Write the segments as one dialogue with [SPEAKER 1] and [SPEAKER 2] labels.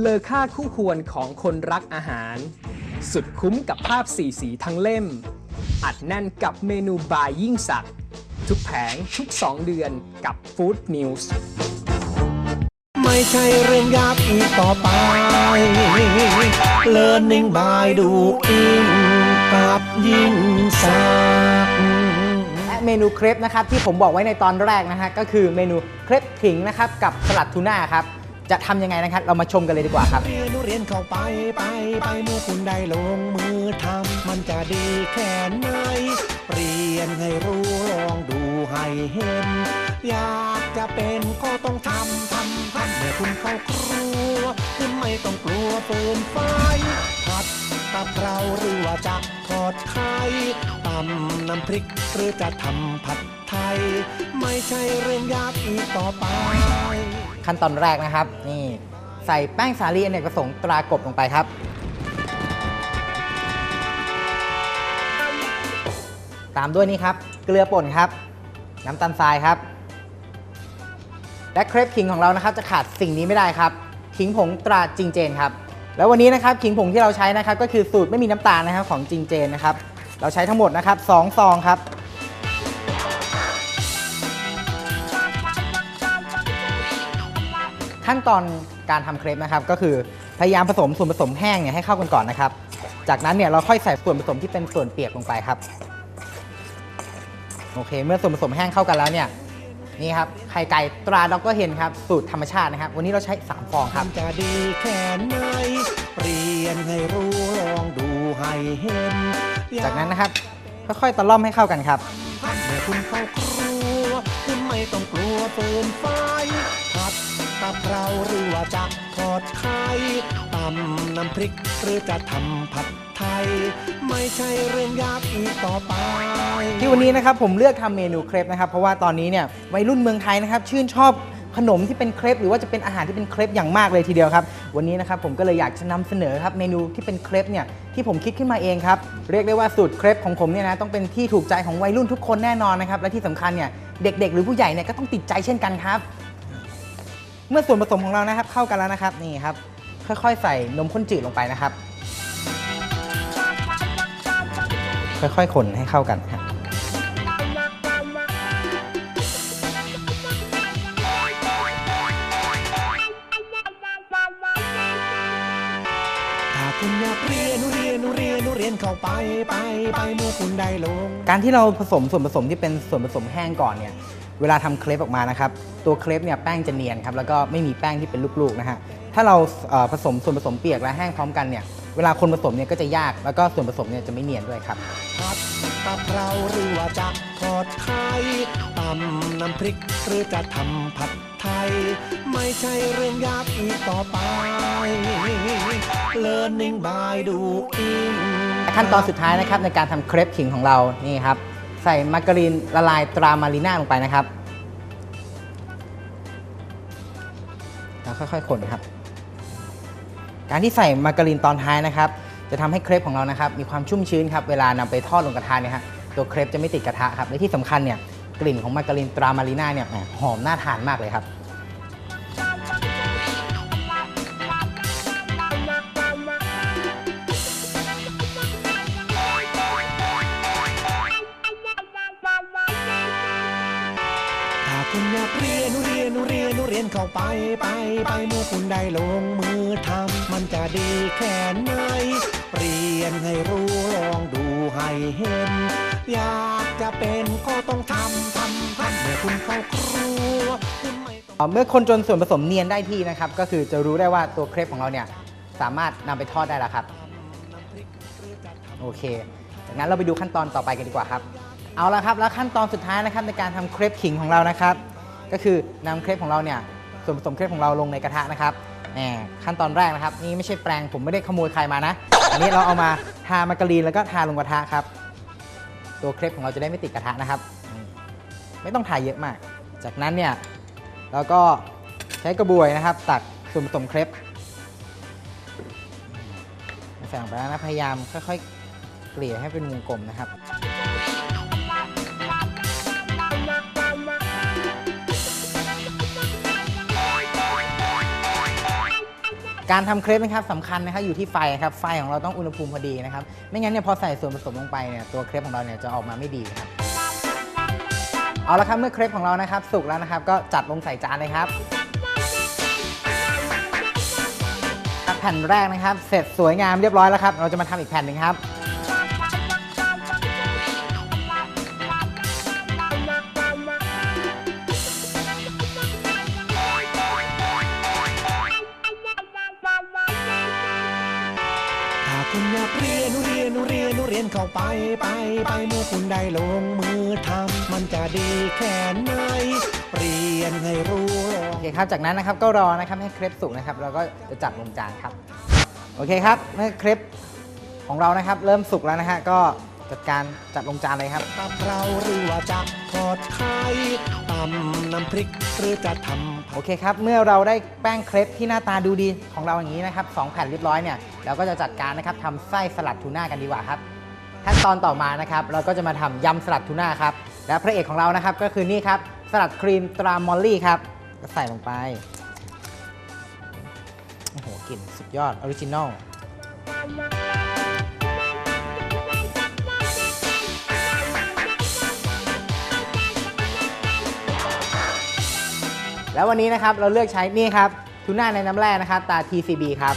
[SPEAKER 1] เลอค่าคู่ควรของคนรักอาหาร สุดคุ้มกับภาพสีสีทั้งเล่ม อัดแน่นกับเมนูบายยิ่งสักดิ์ทุกแผงทุก 2 เดือนกับ Food News
[SPEAKER 2] ไม่ใช่เรื่องยากอีกต่อไป Learning by doing กับยิ่งสักดิ์
[SPEAKER 3] และเมนูเครปนะครับที่ผมบอกไว้ในตอนแรกนะฮะก็คือเมนูเครปขิงนะครับกับสลัดทูน่าครับ จะทำยังไงนะครับ เรามาชมกันเลยดีกว่าครับ
[SPEAKER 2] เรียนเรียนเข้าไปไปไปเมื่อคุณได้ลงมือทำมันจะดีแค่ไหนเรียนให้รู้ลองดูให้เห็น อยากจะเป็นก็ำทำทำเมื่อคุณเข้าครัว คุณไม่ต้องกลัวปินไฟผัดกับเราหรือว่าจะทอดไข่ตำน้ำพริกหรือจะทำผัดไทย ไม่ใช่เรื่องยากอีกต่อไป
[SPEAKER 3] ขั้นตอนแรกนะครับ นี่ใส่แป้งสาลีอเนกประสงค์ตรากบลงไปครับ ตามด้วยนี่ครับ เกลือป่นครับ น้ำตาลทรายครับ และเครปขิงของเรานะครับจะขาดสิ่งนี้ไม่ได้ครับขิงผงตราจิงเจนครับแล้ววันนี้นะครับขิงผงที่เราใช้นะครับก็คือสูตรไม่มีน้ำตาลนะครับของจิงเจนนะครับเราใช้ทั้งหมดนะครับสองซองครับขั้นตอนการทำเครปนะครับก็คือพยายามผสมส่วนผสมแห้งเนี่ยให้เข้ากันก่อนนะครับ จากนั้นเนี่ยเราค่อยใส่ส่วนผสมที่เป็นส่วนเปียกลงไปครับ โอเค เมื่อส่วนผสมแห้งเข้ากันแล้วเนี่ย นี่ครับไข่ไก่ตราด็อกเกอร์เฮนครับสูตรธรรมชาตินะครับ วันนี้เราใช้ 3 ฟองครับ
[SPEAKER 2] ทำจะดีแค่ไหนเรียนให้รู้ลองดูให้เห็น
[SPEAKER 3] จากนั้นนะครับค่อยๆตะล่อมให้เข้ากันครับ
[SPEAKER 2] เมื่อคุณเข้าครัวคุณไม่ต้องกลัวเปินไฟผัดกับเราหรือว่าจะทอดไข่ตำน้ำพริกหรือจะทำผัด ไทยไม่ใช่เรื่องยากอีกต่อไป
[SPEAKER 3] ที่วันนี้นะครับผมเลือกทำเมนูเครปนะครับ เพราะว่าตอนนี้เนี่ยวัยรุ่นเมืองไทยนะครับชื่นชอบขนมที่เป็นเครปหรือว่าจะเป็นอาหารที่เป็นเครปอย่างมากเลยทีเดียวครับ วันนี้นะครับผมก็เลยอยากจะนำเสนอครับเมนูที่เป็นเครปเนี่ยที่ผมคิดขึ้นมาเองครับเรียกได้ว่าสูตรเครปของผมเนี่ยนะต้องเป็นที่ถูกใจของวัยรุ่นทุกคนแน่นอนนะครับและที่สำคัญเนี่ยเด็กๆ หรือผู้ใหญ่เนี่ยก็ต้องติดใจเช่นกันครับ เมื่อส่วนผสมของเรานะครับเข้ากันแล้วนะครับนี่ครับค่อยๆ ใส่นมข้นจืดลงไปนะครับ ค่อยๆ คนให้เข้ากันครับ
[SPEAKER 2] ถ้าคุณอยากเรียนเรียนเรียนเรียนเข้าไปไปไปเมื่อคุณได้ลง
[SPEAKER 3] การที่เราผสมส่วนผสมที่เป็นส่วนผสมแห้งก่อนเนี่ยเวลาทำเครปออกมานะครับ ตัวเครปเนี่ยแป้งจะเนียนครับแล้วก็ไม่มีแป้งที่เป็นลูกๆนะฮะถ้าเราเอ่อผสมส่วนผสมเปียกและแห้งพร้อมกันเนี่ย เวลาคนผสมเนี่ยก็จะยากแล้วก็ส่วนผสมเนี่ยจะไม่เนียนด้วยครับ
[SPEAKER 2] ผัดกับเราหรือว่าจะทอดไข่ตำน้ำพริกหรือจะทำผัดไทย ไม่ใช่เรื่องยากอีกต่อไป Learning by doing
[SPEAKER 3] ขั้นตอนสุดท้ายนะครับในการทำเครปขิงของเรานี่ครับ ใส่มาการีนละลายตรามารีน่าลงไปนะครับแล้วค่อยๆคนครับ การที่ใส่มาการีนตอนท้ายนะครับ จะทำให้เครปของเรานะครับ มีความชุ่มชื้นครับเวลานำไปทอดลงกระทะเนี่ยฮะตัวเครปจะไม่ติดกระทะครับและที่สำคัญเนี่ยกลิ่นของมาการีนตรามารีน่าเนี่ยหอมน่าทานมากเลยครับ
[SPEAKER 2] คุณอยากเรียนเรียนเรียนเรียนเข้าไปไปไปเมื่อคุณได้ลงมือทำมันจะดีแค่ไหนเรียนให้รู้ลองดูให้เห็น อยากจะเป็นก็ต้องทำทำทำเมื่อคุณเข้าครัวคุณไม่ต้อง
[SPEAKER 3] เมื่อคนจนส่วนผสมเนียนได้ที่นะครับ ก็คือจะรู้ได้ว่าตัวเครปของเราเนี่ยสามารถนำไปทอดได้แล้วครับ โอเค จากนั้นเราไปดูขั้นตอนต่อไปกันดีกว่าครับ เอาละครับ แล้วขั้นตอนสุดท้ายนะครับในการทำเครปขิงของเรานะครับ ก็คือนำเครปของเราเนี่ยส่วนผสมเครปของเราลงในกระทะนะครับแหมขั้นตอนแรกนะครับ นี่ไม่ใช่แปลงผมไม่ได้ขโมยใครมานะ อันนี้เราเอามาทามาการีนแล้วก็ทาลงกระทะครับ ตัวเครปของเราจะได้ไม่ติดกระทะนะครับ ไม่ต้องทาเยอะมาก จากนั้นเนี่ยเราก็ใช้กระบวยนะครับ ตักส่วนผสมเครปใส่ลงไปแล้วนะพยายามค่อยๆเกลี่ยให้เป็นวงกลมนะครับ การทำเครปนะครับสำคัญนะครับอยู่ที่ไฟครับไฟของเราต้องอุณหภูมิพอดีนะครับไม่งั้นเนี่ยพอใส่ส่วนผสมลงไปเนี่ยตัวเครปของเราเนี่ยจะออกมาไม่ดีครับเอาละครับเมื่อเครปของเรานะครับ สุกแล้วนะครับ ก็จัดลงใส่จานเลยครับครับแผ่นแรกนะครับ เสร็จสวยงามเรียบร้อยแล้วครับ เราจะมาทำอีกแผ่นหนึ่งครับ
[SPEAKER 2] เรียนเรียนเข้าไปไปไปเมื่อคุณได้ลงมือทำมันจะดีแค่ไหนเรียนให้รู้ลอง
[SPEAKER 3] โอเคครับ จากนั้นนะครับก็รอนะครับให้เครปสุกนะครับเราก็จะจัดลงจานครับ โอเคครับเมื่อเครปของเรานะครับ เริ่มสุกแล้วนะฮะก็จัดการจัดลงจานเลยครับ
[SPEAKER 2] กับเราหรือว่าจะทอดไข่ตำน้ำพริกหรือจะทำ
[SPEAKER 3] โอเคครับ เมื่อเราได้แป้งเครปที่หน้าตาดูดีของเราอย่างนี้นะครับสองแผ่นเรียบร้อยเนี่ยเราก็จะจัดการนะครับทำไส้สลัดทูน่ากันดีกว่าครับขั้นตอนต่อมานะครับเราก็จะมาทำยำสลัดทูน่าครับและพระเอกของเรานะครับก็คือนี่ครับสลัดครีมตรามอลลี่ครับก็ใส่ลงไปโอ้โหกลิ่นสุดยอดออริจินอล แล้ววันนี้นะครับเราเลือกใช้นี่ครับทูน่าในน้ำแร่นะครับตา TCB ครับ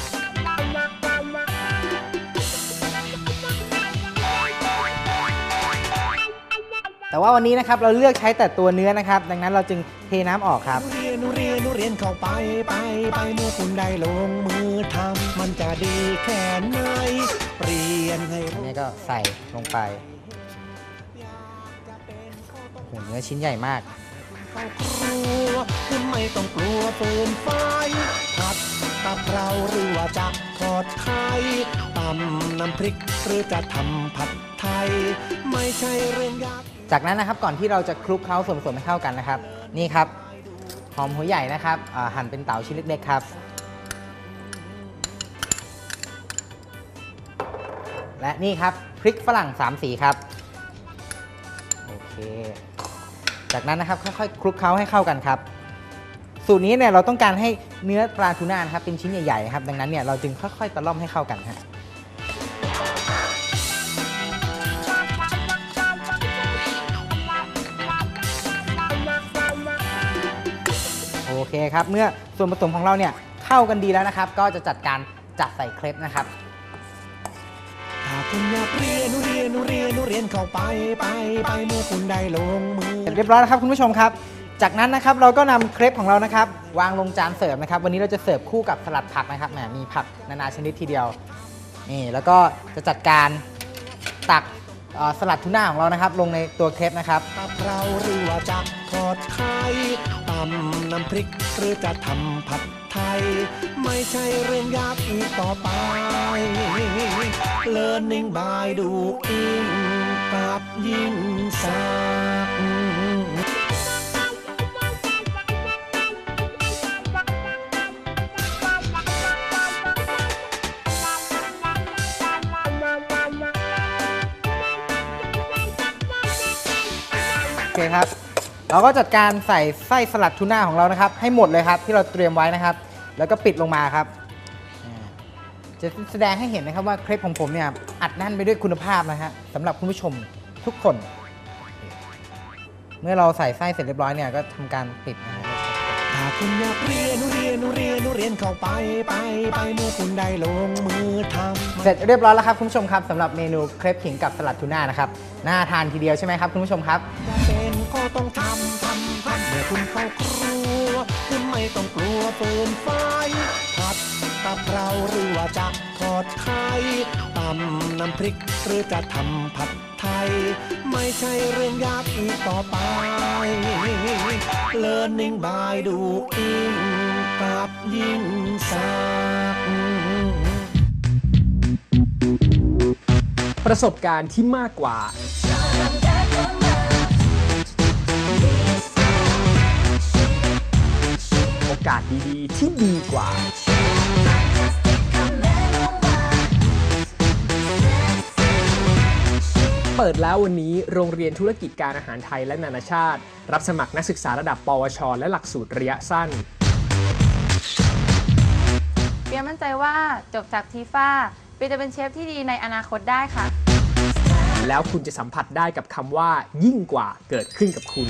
[SPEAKER 3] แต่ว่าวันนี้นะครับเราเลือกใช้แต่ตัวเนื้อนะครับ ดังนั้นเราจึงเทน้ำออกครับ
[SPEAKER 2] เรียนเรียนเรียนเข้าไปไปไปเมื่อคุณได้ลงมือทำมันจะดีแค่ไหนเรียนให้
[SPEAKER 3] อัน
[SPEAKER 2] รู้
[SPEAKER 3] นี้ก็ใส่ลงไปโอ้โหเนื้อชิ้นใหญ่มาก
[SPEAKER 2] เข้าครัวคุณไม่ต้องกลัวเปินไฟผัดกับเราหรือว่าจะทอดไข่ตำน้ำพริกหรือจะทำผัดไทย ไม่ใช่เรื่องยาก
[SPEAKER 3] จากนั้นนะครับก่อนที่เราจะคลุกเคล้าส่วนผสมให้เข้ากันนะครับ นี่ครับ หอมหัวใหญ่นะครับอ่าหั่นเป็นเต๋าชิ้นเล็กๆครับ และนี่ครับพริกฝรั่ง3สีครับ โอเค จากนั้นนะครับค่อยๆคลุกเคล้าให้เข้ากันครับ สูตรนี้เนี่ยเราต้องการให้เนื้อปลาทูน่านะครับเป็นชิ้นใหญ่ๆครับดังนั้นเนี่ยเราจึงค่อยๆตะล่อมให้เข้ากันฮะโอเคครับเมื่อส่วนผสมของเราเนี่ยเข้ากันดีแล้วนะครับ ก็จะจัดการจัดใส่เครปนะครับ
[SPEAKER 2] คุณอยากเรียนเรียนเรียนเรียนเข้าไปไปไปเมื่อคุณได้ลงมือ
[SPEAKER 3] เสร็จเรียบร้อยแล้วครับคุณผู้ชมครับ จากนั้นนะครับเราก็นำเครปของเรานะครับ วางลงจานเสิร์ฟนะครับ วันนี้เราจะเสิร์ฟคู่กับสลัดผักนะครับแหมมีผักนานาชนิดทีเดียวนี่แล้วก็จะจัดการตักเอ่อสลัดทูน่าของเรานะครับ ลงในตัวเครปนะครับ
[SPEAKER 2] กับเราหรือว่าจะทอดไข่ตำน้ำพริกหรือจะทำผัด ไทย ไม่ใช่เรื่องยากอีกต่อไป Learning by doing กับยิ่งสัก
[SPEAKER 3] โอเคครับ เราก็จัดการใส่ไส้สลัดทูน่าของเรานะครับ ให้หมดเลยครับที่เราเตรียมไว้นะครับ แล้วก็ปิดลงมาครับ จะแสดงให้เห็นนะครับว่าเครปของผมเนี่ยอัดแน่นไปด้วยคุณภาพนะฮะสำหรับคุณผู้ชมทุกคน เมื่อเราใส่ไส้เสร็จเรียบร้อยเนี่ยก็ทำการปิดนะ
[SPEAKER 2] ถ้าคุณอยากเรียนเรียนเรียนเรียนเข้าไปไปไปเมื่อคุณได้ลงมือทำ
[SPEAKER 3] เสร็จเรียบร้อยแล้วครับคุณผู้ชมครับสำหรับเมนูเครปขิงกับสลัดทูน่านะครับน่าทานทีเดียวใช่ไหมครับคุณผู้ชมครับ
[SPEAKER 2] จะเป็นก็ต้องทำทำทำเมื่อคุณเข้าครัว ต้องกลัวเปินไฟผัดกับเราหรือว่าจะทอดไข่ตำน้ำพริกหรือจะทำผัดไทย ไม่ใช่เรื่องยากอีกต่อไป Learning by doing กับยิ่งสัก
[SPEAKER 1] ประสบการณ์ที่มากกว่า อกาสดีๆ ที่ดีกว่าเปิดแล้ววันนี้โรงเรียนธุรกิจการอาหารไทยและนานาชาติ รับสมัครนักศึกษาระดับ ปวช และหลักสูตรระยะสั้น
[SPEAKER 4] ปียมั่นใจว่าจบจากทีฟ้าเปียจะเป็นเชฟที่ดีในอนาคตได้ค่ะ
[SPEAKER 1] แล้วคุณจะสัมผัสได้กับคำว่า ยิ่งกว่าเกิดขึ้นกับคุณ